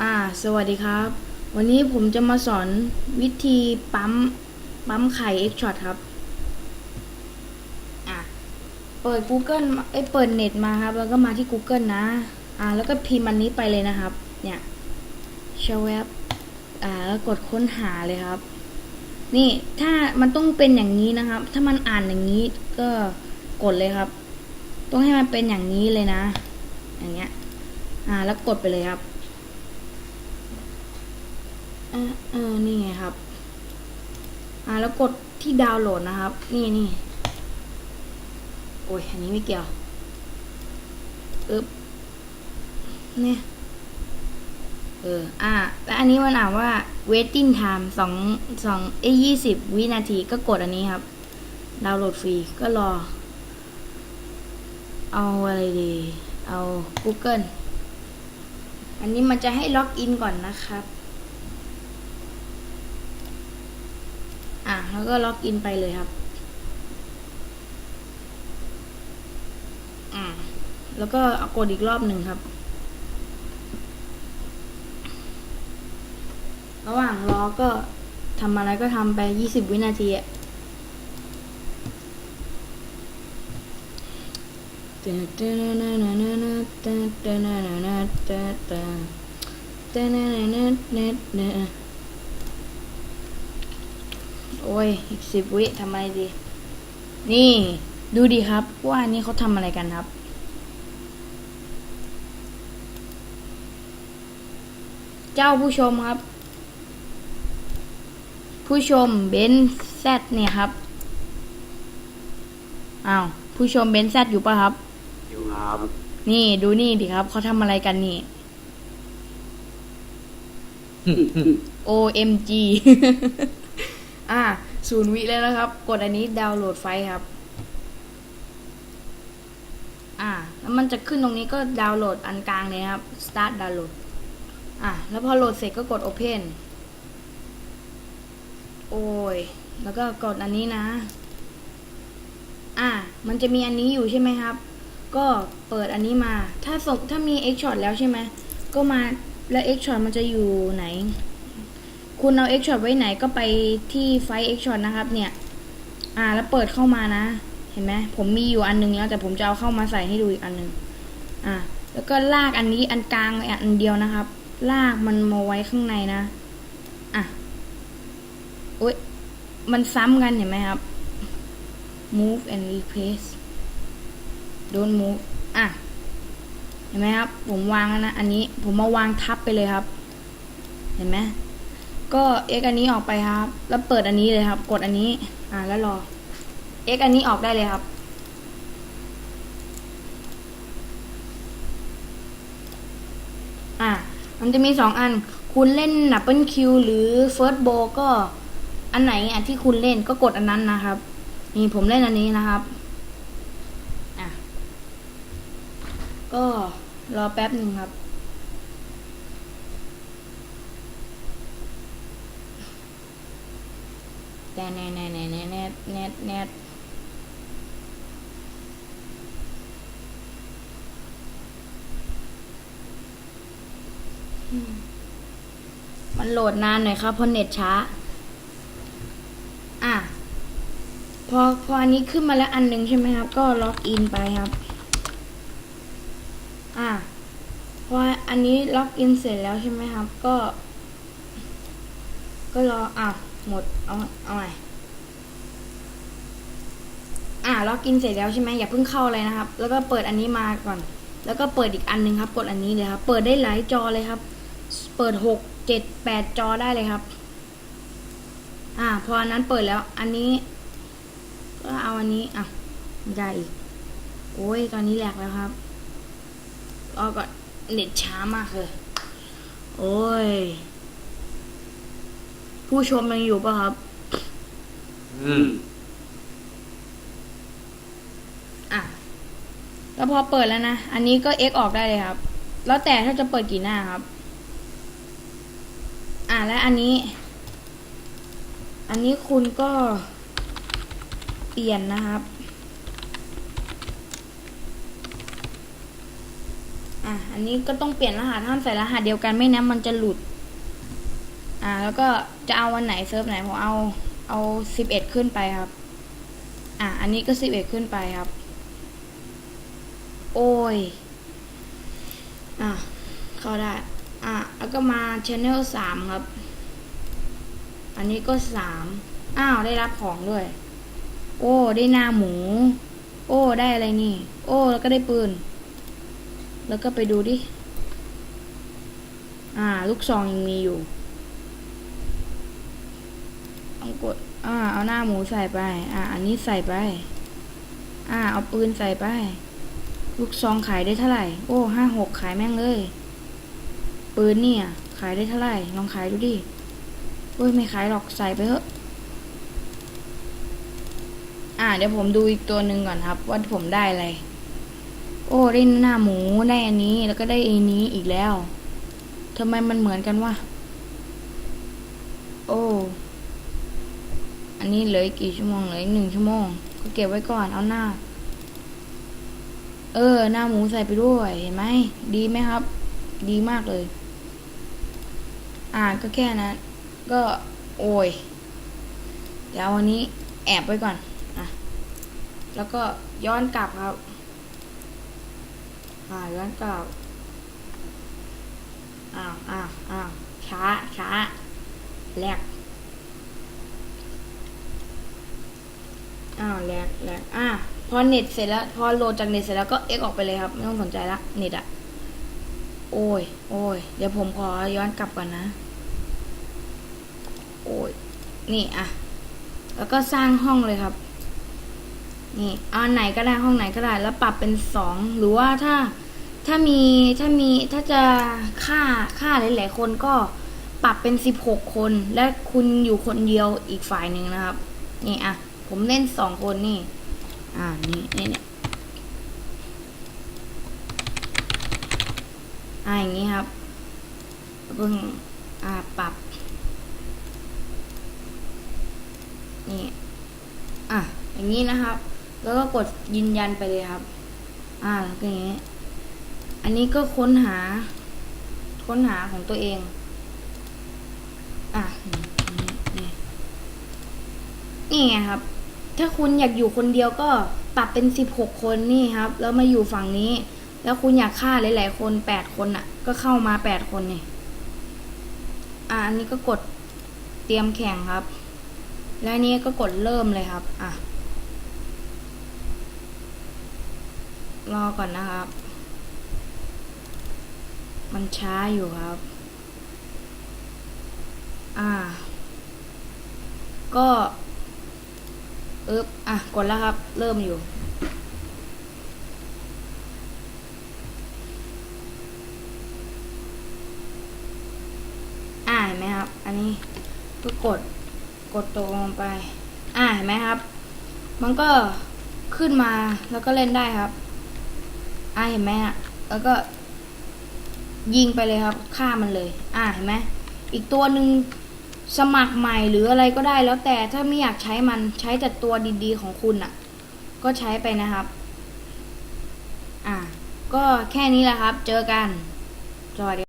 อ่า สวัสดีครับ วันนี้ผมจะมาสอนวิธีปั๊ม ปั๊มไข่ X shot ครับ อะ เปิด Google เอ้ยเปิดเน็ตมาครับ แล้วก็มาที่ Google นะ อ่า แล้วก็พิมพ์อันนี้ไปเลยนะครับ เนี่ยชเวบอ่า แล้วกดค้นหาเลยครับ นี่ ถ้ามันต้องเป็นอย่างนี้นะครับ ถ้ามันอ่านอย่างนี้ก็กดเลยครับ ต้องให้มันเป็นอย่างนี้เลยนะ อย่างเงี้ย อ่า แล้วกดไปเลยครับ ออเออนี่ไงครับ อ่าแล้วกดที่ดาวน์โหลดนะครับ นี่นี่โอ้ยอันนี้ไม่เกี่ยวอึ๊บเนี่ยเออ อ่าแล้วอันนี้มันอ่านว่า waiting time สองสองเอ้ยี่สิบวินาทีก็กดอันนี้ครับ ดาวน์โหลดฟรีก็รอ เอาอะไรดี เอา Google อันนี้มันจะให้ล็อกอินก่อนนะครับ อะแล้วก็ล็อกอินไปเลยครับ อ่าแล้วก็เอากดอีกรอบหนึ่งครับ ระหว่างรอก็ทำอะไรก็ทำไปยี่สิบวินาทีอะ โอ้ย อีกสิบวิทำไมดี นี่ ดูดีครับ ว่าอันนี้เขาทำอะไรกันครับ เจ้าผู้ชมครับ ผู้ชมเบนแซดเนี่ยครับ อ้าว ผู้ชมเบนแซดอยู่ปะครับ อยู่ครับ นี่ดูนี่ดิครับ เขาทำอะไรกันนี่ OMG อ่าศูนย์วิแล้วนะครับ กดอันนี้ดาวน์โหลดไฟครับ อ่า แล้วมันจะขึ้นตรงนี้ก็ดาวน์โหลดอันกลางเลยครับ start download อะแล้วพอโหลดเสร็จก็กด open โอ้ย แล้วก็กดอันนี้นะ อะมันจะมีอันนี้อยู่ใช่ไหมครับ ก็เปิดอันนี้มา ถ้าส่งถ้ามี X shot แล้วใช่ไหม ก็มา แล้ว X shot มันจะอยู่ไหน คุณเอา X shot ไว้ไหนก็ไปที่ไฟ X shot นะครับ เนี่ย อ่า แล้วเปิดเข้ามานะ เห็นไหมผมมีอยู่อันนึงแล้ว แต่ผมจะเอาเข้ามาใส่ให้ดูอีกอันนึง อ่า แล้วก็ลากอันนี้อันกลางอันเดียวนะครับ ลากมันมาไว้ข้างในนะ อะโอ้ยมันซ้ำกันเห็นไหมครับ move and replace don't move อะ เห็นไหมครับ ผมวางแล้วนะ อันนี้ผมมาวางทับไปเลยครับ เห็นไหม ก็ x อันนี้ออกไปครับ แล้วเปิดอันนี้เลยครับ กดอันนี้ อ่า แล้วรอ x อันนี้ออกได้เลยครับ อะมันจะมีสองอัน คุณเล่นดับเบิลคิวหรือเฟิร์สโบก็อันไหนอะที่คุณเล่นก็กดอันนั้นนะครับ นี่ผมเล่นอันนี้นะครับ อะ ก็รอแป๊บหนึ่งครับ แต่แน่แน่แน่แน่แน่แน่แน่มันโหลดนานหน่อยครับเพราะเน็ตช้า อะ พอพออันนี้ขึ้นมาแล้วอันหนึ่งใช่ไหมครับ ก็ล็อกอินไปครับ อะ พออันนี้ล็อกอินเสร็จแล้วใช่ไหมครับ ก็ ก็รออะ หมด เอาเอาใหม่อะล็อกอินเสร็จแล้วใช่ไหมอย่าเพิ่งเข้าเลยนะครับ แล้วก็เปิดอันนี้มาก่อน แล้วก็เปิดอีกอันหนึ่งครับ กดอันนี้เลยครับ เปิดได้หลายจอเลยครับ เปิดหกเจ็ดแปดจอได้เลยครับ อ่า พออันนั้นเปิดแล้ว อันนี้ ก็เอาอันนี้ อะไม่ได้อีก โอ้ย ตอนนี้แหลกแล้วครับรอก่อนเน็ตช้ามากเลย โอ้ย ผู้ชมยังอยู่ปะครับ อืม อะ แล้วพอเปิดแล้วนะ อันนี้ก็ X ออกได้เลยครับ แล้วแต่ถ้าจะเปิดกี่หน้าครับ อะและอันนี้ อันนี้คุณก็เปลี่ยนนะครับ อะ อันนี้ก็ต้องเปลี่ยนรหัสห้ามใส่รหัสเดียวกันไม่นั้นมันจะหลุด อ่า แล้วก็จะเอาวันไหนเซิร์ฟไหนผมเอาเอาสิบเอ็ดขึ้นไปครับ อะอันนี้ก็สิบเอ็ดขึ้นไปครับ โอ้ย อะเข้าได้ อะแล้วก็มาช anel สามครับ อันนี้ก็สามอ้าว ได้รับของด้วย โอ้ ได้หน้าหมู โอ้ ได้อะไรนี่ โอ้ แล้วก็ได้ปืน แล้วก็ไปดูดิ อ่า ลูกซองยังมีอยู่ ต้องกด อ่า เอาหน้าหมูใส่ไป อ่า อันนี้ใส่ไป อ่า เอาปืนใส่ไป ลูกซองขายได้เท่าไหร่ โอ้ห้าหกขายแม่งเลย ปืนเนี่ย ขายได้เท่าไหร่ ลองขายดูดิโอ้ย ไม่ขายหรอก ใส่ไปเถอะ อ่า เดี๋ยวผมดูอีกตัวหนึ่งก่อนครับ ว่าผมได้อะไร โอ้ ได้หน้าหมู ได้อันนี้ แล้วก็ได้อันนี้อีกแล้วทำไมมันเหมือนกันวะ โอ้ อันนี้เหลืออีกกี่ชั่วโมงเหลืออีกหนึ่งชั่วโมง ก็เก็บไว้ก่อนเอาหน้า เออ หน้าหมูใส่ไปด้วยเห็นไหมดีไหมครับ ดีมากเลย อ่าก็แค่นั้นก็โอ้ย เดี๋ยววันนี้แอบไว้ก่อนอะแล้วก็ย้อนกลับครับอ่าย้อนกลับอ้าวอ้าวอ้าวช้าช้าแลก อ้าวแลกแลกอะพอเน็ตเสร็จแล้ว พอโหลดจากเน็ตเสร็จแล้วก็เอ็กออกไปเลยครับ ไม่ต้องสนใจละเน็ตอะโอ้ย โอ้ย เดี๋ยวผมขอย้อนกลับก่อนนะ โอ้ย นี่อะแล้วก็สร้างห้องเลยครับ นี่เอาไหนก็ได้ห้องไหนก็ได้ แล้วปรับเป็นสองหรือว่าถ้าถ้ามีถ้ามีถ้าจะฆ่าฆ่าหลายๆคนก็ปรับเป็นสิบหกคน และคุณอยู่คนเดียวอีกฝ่ายหนึ่งนะครับ นี่อะ ผมเล่นสองคนนี่ อ่า นี่นี่เนี่ยอ่าอย่างนี้ครับเพิ่งอ่าปรับ นี่ อะอย่างนี้นะครับ แล้วก็กดยืนยันไปเลยครับ อ่าแล้วก็อย่างนี้ อันนี้ก็ค้นหา ค้นหาของตัวเอง อะนี่นี่นี่ไงครับ ถ้าคุณอยากอยู่คนเดียวก็ปรับเป็นสิบหกคนนี่ครับ แล้วมาอยู่ฝั่งนี้ แล้วคุณอยากฆ่าหลาย ๆ คนแปดคนอะ ก็เข้ามาแปดคนนี่อะอันนี้ก็กดเตรียมแข่งครับ แล้วอันนี้ก็กดเริ่มเลยครับ อะ รอก่อนนะครับ มันช้าอยู่ครับ อ่า ก็ เอึบอะ กดแล้วครับ เริ่มอยู่ อ่าเห็นไหมครับ อันนี้ก็กด กดตกลงไป อ่าเห็นไหมครับ มันก็ขึ้นมาแล้วก็เล่นได้ครับ อ่าเห็นไหมฮะ แล้วก็ ยิงไปเลยครับ ฆ่ามันเลย อ่าเห็นไหม อีกตัวหนึ่ง สมัครใหม่หรืออะไรก็ได้แล้วแต่ถ้าไม่อยากใช้มันใช้แต่ตัวดีๆของคุณอะ ก็ใช้ไปนะครับ อ่า ก็แค่นี้แหละครับ เจอกันสวัสดี